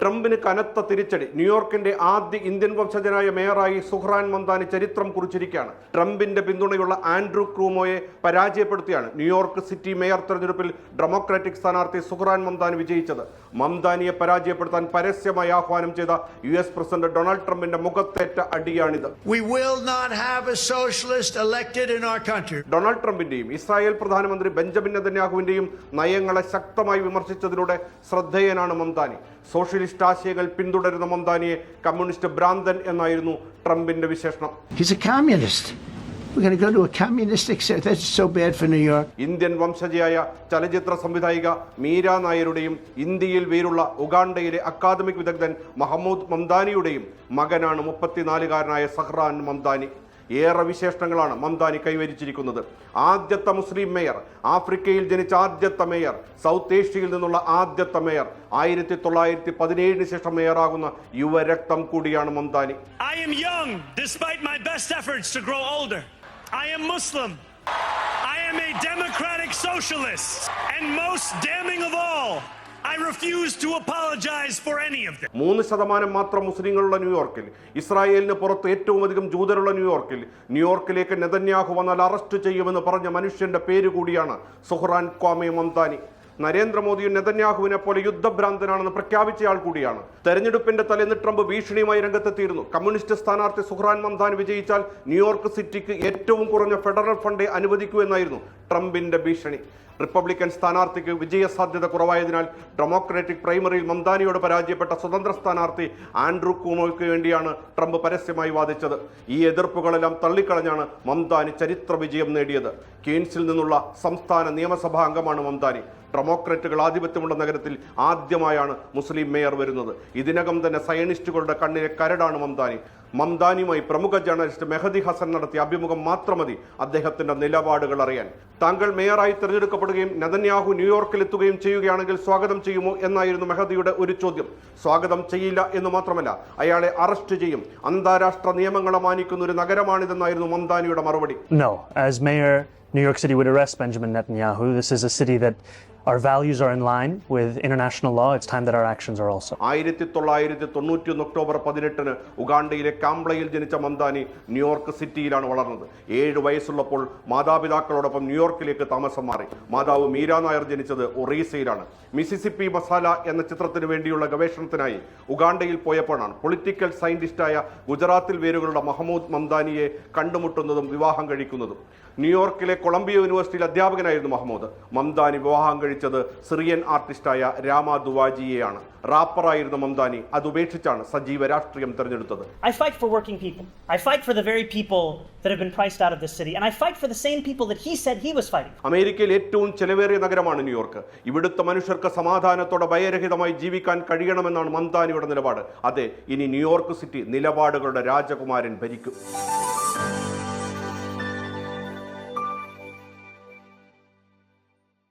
ട്രംപിന് കനത്ത തിരിച്ചടി. ന്യൂയോർക്കിന്റെ ആദ്യ ഇന്ത്യൻ വംശജനായ മേയറായി സുഹ്റാൻ മന്ദാനി ചരിത്രം കുറിച്ചിരിക്കുകയാണ്. ട്രംപിന്റെ പിന്തുണയുള്ള ആൻഡ്രൂ ക്രൂമോയെ പരാജയപ്പെടുത്തിയാണ് ന്യൂയോർക്ക് സിറ്റി മേയർ തെരഞ്ഞെടുപ്പിൽ ഡെമോക്രാറ്റിക് സ്ഥാനാർത്ഥി സുഹ്റാൻ മന്ദാനി വിജയിച്ചത്. മംദാനിയെ പരാജയപ്പെടുത്താൻ പരസ്യമായി ആഹ്വാനം ചെയ്ത യു എസ് പ്രസിഡന്റ് ഡൊണാൾഡ് ട്രംപിന്റെ മുഖത്തേറ്റ അടിയാണിത്. ഡൊണാൾഡ് ട്രംപിന്റെയും ഇസ്രായേൽ പ്രധാനമന്ത്രി ബെഞ്ചമിൻ നെതന്യാഹുവിന്റെയും നയങ്ങളെ ശക്തമായി വിമർശിച്ചതിലൂടെ ശ്രദ്ധേയനാണ് മംദാനി സോഷ്യലിസ്റ്റ് ആശയങ്ങൾ പിന്തുടരുന്ന മംദാനിയെ കമ്മ്യൂണിസ്റ്റ് ഭ്രാന്തൻ എന്നായിരുന്നു ട്രംപിന്റെ വിശേഷണം. For ഇന്ത്യൻ വംശജയായ ചലച്ചിത്ര സംവിധായിക മീര നായരുടെയും ഇന്ത്യയിൽ വേരുള്ള ഉഗാണ്ടയിലെ അക്കാദമിക് വിദഗ്ധൻ മഹമ്മൂദ് മംദാനിയുടെയും മകനാണ് മുപ്പത്തിനാലുകാരനായ സഹ്റാൻ മംദാനി. ഏറെ വിശേഷണങ്ങളാണ് മംദാനി കൈവരിച്ചിരിക്കുന്നത് ആദ്യത്തെ മുസ്ലിം മേയർ ആഫ്രിക്കയിൽ ജനിച്ച ആദ്യത്തെ മേയർ സൗത്ത് ഏഷ്യയിൽ നിന്നുള്ള ആദ്യത്തെ മേയർ ആയിരത്തി തൊള്ളായിരത്തി പതിനേഴിന് ശേഷം മേയറാകുന്ന യുവരക്തം കൂടിയാണ് Mamdani I am young despite my best efforts to grow older. I am Muslim. I am a democratic socialist. And most damning of all, മൂന്ന് ശതമാനം മാത്രം മുസ്ലിങ്ങളുള്ള ന്യൂയോർക്കിൽ ഇസ്രായേലിന് പുറത്ത് ഏറ്റവും അധികം ജൂതരുള്ള ന്യൂയോർക്കിൽ ന്യൂയോർക്കിലേക്ക് നെതന്യാഹു വന്നാൽ അറസ്റ്റ് ചെയ്യുമെന്ന് പറഞ്ഞ മനുഷ്യന്റെ പേര് കൂടിയാണ് സുഹ്റാൻ ക്വാമെ മംതാനി നരേന്ദ്രമോദിയും നെതന്യാഹുവിനെ പോലെ യുദ്ധഭ്രാന്തനാണെന്ന് പ്രഖ്യാപിച്ചയാൾ കൂടിയാണ്. തെരഞ്ഞെടുപ്പിന്റെ തലേന്ന് ട്രംപ് ഭീഷണിയുമായി രംഗത്തെത്തിയിരുന്നു. കമ്മ്യൂണിസ്റ്റ് സ്ഥാനാർത്ഥി സുഹ്റാൻ മന്ദാൻ വിജയിച്ചാൽ ന്യൂയോർക്ക് സിറ്റിക്ക് ഏറ്റവും കുറഞ്ഞ ഫെഡറൽ ഫണ്ടേ അനുവദിക്കൂ എന്നായിരുന്നു ട്രംപിന്റെ ഭീഷണി. റിപ്പബ്ലിക്കൻ സ്ഥാനാർത്ഥിക്ക് വിജയസാധ്യത കുറവായതിനാൽ ഡെമോക്രാറ്റിക് പ്രൈമറിയിൽ മംദാനിയോട് പരാജയപ്പെട്ട സ്വതന്ത്ര സ്ഥാനാർത്ഥി ആൻഡ്രൂ കൂമോയ്ക്ക് വേണ്ടിയാണ് ട്രംപ് പരസ്യമായി വാദിച്ചത്. ഈ എതിർപ്പുകളെല്ലാം തള്ളിക്കളഞ്ഞാണ് മംദാനി ചരിത്ര വിജയം നേടിയത്. കീൻസിൽ നിന്നുള്ള സംസ്ഥാന നിയമസഭാ അംഗമാണ് മംദാനി. ഡെമോക്രാറ്റുകൾ ആധിപത്യമുള്ള നഗരത്തിൽ ആദ്യമായാണ് മുസ്ലിം മേയർ വരുന്നത്. ഇതിനകം തന്നെ സയനിസ്റ്റുകളുടെ കണ്ണിലെ കരടാണ് മംദാനി. മംദാനിയുമായി പ്രമുഖ ജേർണലിസ്റ്റ് മെഹദി ഹസൻ നടത്തിയ അഭിമുഖം മാത്രം മതി അദ്ദേഹത്തിന്റെ നിലപാടുകൾ അറിയാൻ താങ്കൾ മേയറായി തിരഞ്ഞെടുക്കപ്പെടുകയും നദന്യാഹു ന്യൂയോർക്കിൽ എത്തുകയും ചെയ്യുകയാണെങ്കിൽ സ്വാഗതം ചെയ്യുമോ എന്നായിരുന്നു മെഹദിയുടെ ഒരു ചോദ്യം സ്വാഗതം ചെയ്യില്ല എന്ന് മാത്രമല്ല അയാളെ അറസ്റ്റ് ചെയ്യും അന്താരാഷ്ട്ര നിയമങ്ങളെ മാനിക്കുന്ന ഒരു നഗരമാണിതെന്നായിരുന്നു മംദാനിയുടെ മറുപടി No, as mayor, New York City would arrest Benjamin Netanyahu. This is a city that our values are in line with international law. It's time that our actions are also. ആയിരത്തി തൊള്ളായിരത്തി തൊണ്ണൂറ്റി ഒന്ന് October പതിനെട്ടിന് ഉഗാണ്ടയിലെ കാംബ്ലയിൽ ജനിച്ച Mamdani New York സിറ്റിയിലാണ് വളർന്നത്. ഏഴ് വയസ്സുള്ളപ്പോൾ മാതാപിതാക്കളോടൊപ്പം ന്യൂയോർക്കിലേക്ക് താമസം മാറി. മാതാവ് മീര നായർ ജനിച്ചത് ഒറീസയിലാണ്. മിസിസിപ്പി മസാല എന്ന ചിത്രത്തിന് വേണ്ടിയുള്ള ഗവേഷണത്തിനായി ഉഗാണ്ടയിൽ പോയപ്പോഴാണ് പൊളിറ്റിക്കൽ സയന്റിസ്റ്റായ ഗുജറാത്തിൽ വേരുകളുടെ മഹമ്മൂദ് മന്ദാനിയെ കണ്ടുമുട്ടുന്നതും വിവാഹം കഴിക്കുന്നതും. ന്യൂയോർക്കിലെ കൊളംബിയ യൂണിവേഴ്സിറ്റിയിൽ അധ്യാപകനായിരുന്നു മഹമ്മൂദ്. മംദാനി വിവാഹം കഴിച്ചത് സിറിയൻ ആർട്ടിസ്റ്റായ രാമ ദുവാജിയെയാണ്. റാപ്പറായിരുന്ന മംദാനി അത് ഉപേക്ഷിച്ചാണ് സജീവ രാഷ്ട്രീയം തിരഞ്ഞെടുത്തത്. I fight for working people. I fight for the very people that have been priced out of this city. And I fight for the same people that he said he was fighting അമേരിക്കയിലെ അമേരിക്കയിൽ ഏറ്റവും ചെലവേറിയ നഗരമാണ് New York. ഇവിടുത്തെ മനുഷ്യർക്ക് സമാധാനത്തോടെ ഭയരഹിതമായി ജീവിക്കാൻ കഴിയണമെന്നാണ് മംദാനിയുടെ നിലപാട്. അതെ ഇനി ന്യൂയോർക്ക് സിറ്റി നിലപാടുകളുടെ രാജകുമാരൻ ഭരിക്കും.